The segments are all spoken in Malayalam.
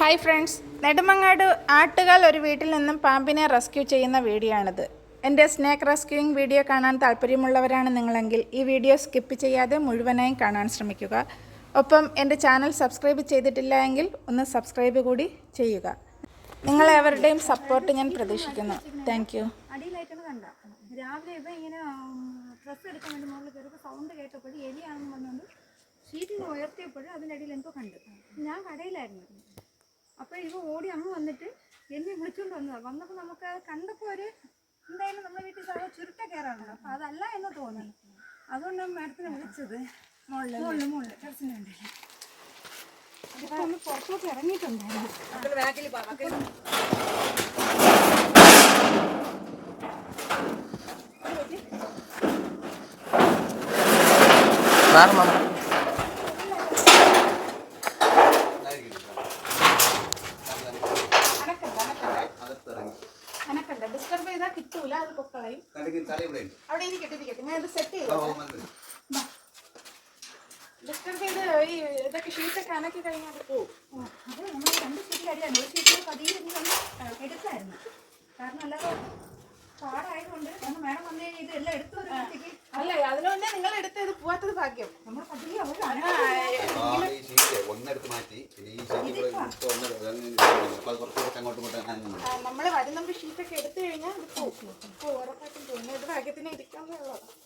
ഹായ് ഫ്രണ്ട്സ് നെടുമങ്ങാട് ആട്ടുകാൽ ഒരു വീട്ടിൽ നിന്നും പാമ്പിനെ റെസ്ക്യൂ ചെയ്യുന്ന വീഡിയോ ആണിത് എന്റെ സ്നേക്ക് റെസ്ക്യൂയിങ് വീഡിയോ കാണാൻ താല്പര്യമുള്ളവരാണ് നിങ്ങളെങ്കിൽ ഈ വീഡിയോ സ്കിപ്പ് ചെയ്യാതെ മുഴുവനായും കാണാൻ ശ്രമിക്കുക. ഒപ്പം എന്റെ ചാനൽ സബ്സ്ക്രൈബ് ചെയ്തിട്ടില്ല എങ്കിൽ ഒന്ന് സബ്സ്ക്രൈബ് കൂടി ചെയ്യുക. നിങ്ങളെവരുടെയും സപ്പോർട്ട് ഞാൻ പ്രതീക്ഷിക്കുന്നു. താങ്ക് യു രാവിലെ ഇങ്ങനെ ഡ്രസ്സ് എടുക്കാൻ വേണ്ടി സൗണ്ട് കേട്ടപ്പോൾ എലിയാണെന്ന് അതിന്റെ അടിയിൽ എന്തോ കണ്ടു. ഞാൻ കടയിലായിരുന്നു. അപ്പോൾ ഇവ ഓടി അങ്ങ് വന്നിട്ട് എന്നെ വിളിച്ചുകൊണ്ട് വന്നതാണ് വന്നപ്പോൾ നമുക്ക് കണ്ടപ്പോൾ ഒരു എന്തായാലും നമ്മുടെ വീട്ടിൽ സാധാരണ ചുരുട്ട കയറാണല്ലോ അപ്പോൾ അതല്ല എന്ന് തോന്നുന്നു അതുകൊണ്ടാണ് മാഡത്തിനെ വിളിച്ചത്. മുകളിൽ മുകളിൽ മുകളിൽ ടെറസിന് വേണ്ടിയില്ല അതിപ്പോൾ ഒന്ന് പുറത്തോട്ട് ഇറങ്ങിയിട്ടുണ്ടായിരുന്നു. അനക്കണ്ട അവിടെ ഇരിക്കട്ടെ ഇരിക്കട്ടെ ഞാൻ ഇത് സെറ്റ് ചെയ്ത് ഈ ഇതൊക്കെ ഷീറ്റൊക്കെ അനക്കി കഴിഞ്ഞാൽ അത് പോവും. അത് നമ്മൾ രണ്ട് സീറ്റിൽ അടിയാണ് ഒരു സീറ്റിൽ പതിയെ ഇരുന്ന് എടുത്തായിരുന്നു. കാരണം അല്ലാതെ പാടായതുകൊണ്ട് നമ്മൾ മേഡം വന്നു കഴിഞ്ഞാൽ ഇതെല്ലാം എടുത്തു വരുമ്പോഴത്തേക്ക് അല്ല അതിനുകൊണ്ട് നിങ്ങൾ എടുത്ത് ഇത് പോവാത്തത് ഭാഗ്യം. നമ്മൾ പതിയെ ഷീറ്റ് ഒന്നെടുത്ത് മാറ്റി പിന്നെ ഈ ഷീറ്റ് കൂടെ ഇപ്പൊ ഒന്ന് അപ്പൊ അത് കുറച്ചുകൂടെ അങ്ങോട്ടും ഇങ്ങോട്ടും അനങ്ങുന്നുണ്ട് നമ്മൾ വരുന്നുമ്പോൾ ഷീറ്റൊക്കെ എടുത്തു കഴിഞ്ഞാൽ പോവും. ഉറപ്പായിട്ടും പോകും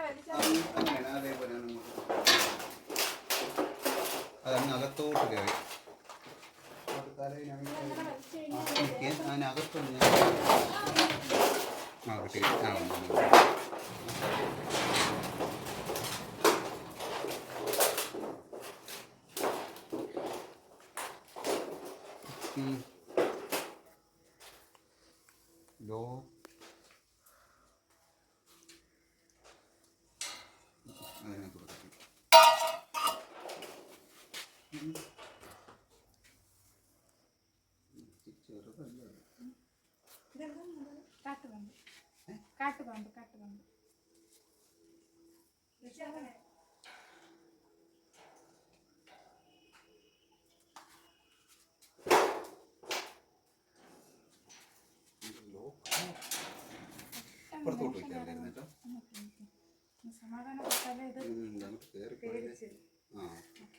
ഇത് ഭാഗ്യത്തിന് അതിനകത്തൊന്ന് ആ കിട്ടി ആ. ലോ. അതിനകത്ത് കൊടുക്കും. ചെറുതല്ല കാട്ടുപാമ്പ് കാട്ടുപാമ്പ് കാട്ടുപാമ്പ് പുറത്തോട്ട് വയ്ക്കാറില്ലായിരുന്നു കേട്ടോ സമാധാനപ്പെട്ടാലേ ഇത് ഇത് അങ്ങോട്ട് കയറി ആ ആ പിടിച്ചു ഇത് എട്ട് കയറി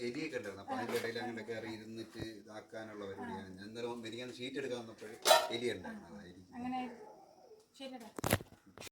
എലിയൊക്കെ ഉണ്ടായിരുന്നു. അപ്പൊ അതിന്റെ ഇടയിൽ അങ്ങനെ കയറി ഇരുന്നിട്ട് ഇതാക്കാനുള്ള പരിപാടിയാണ് ഞാൻ ഇന്നലെ മെനിക്കാൻ ഷീറ്റ് എടുക്കാൻ വന്നപ്പോൾ എലി ഉണ്ടായിരുന്നു അതായിരിക്കും.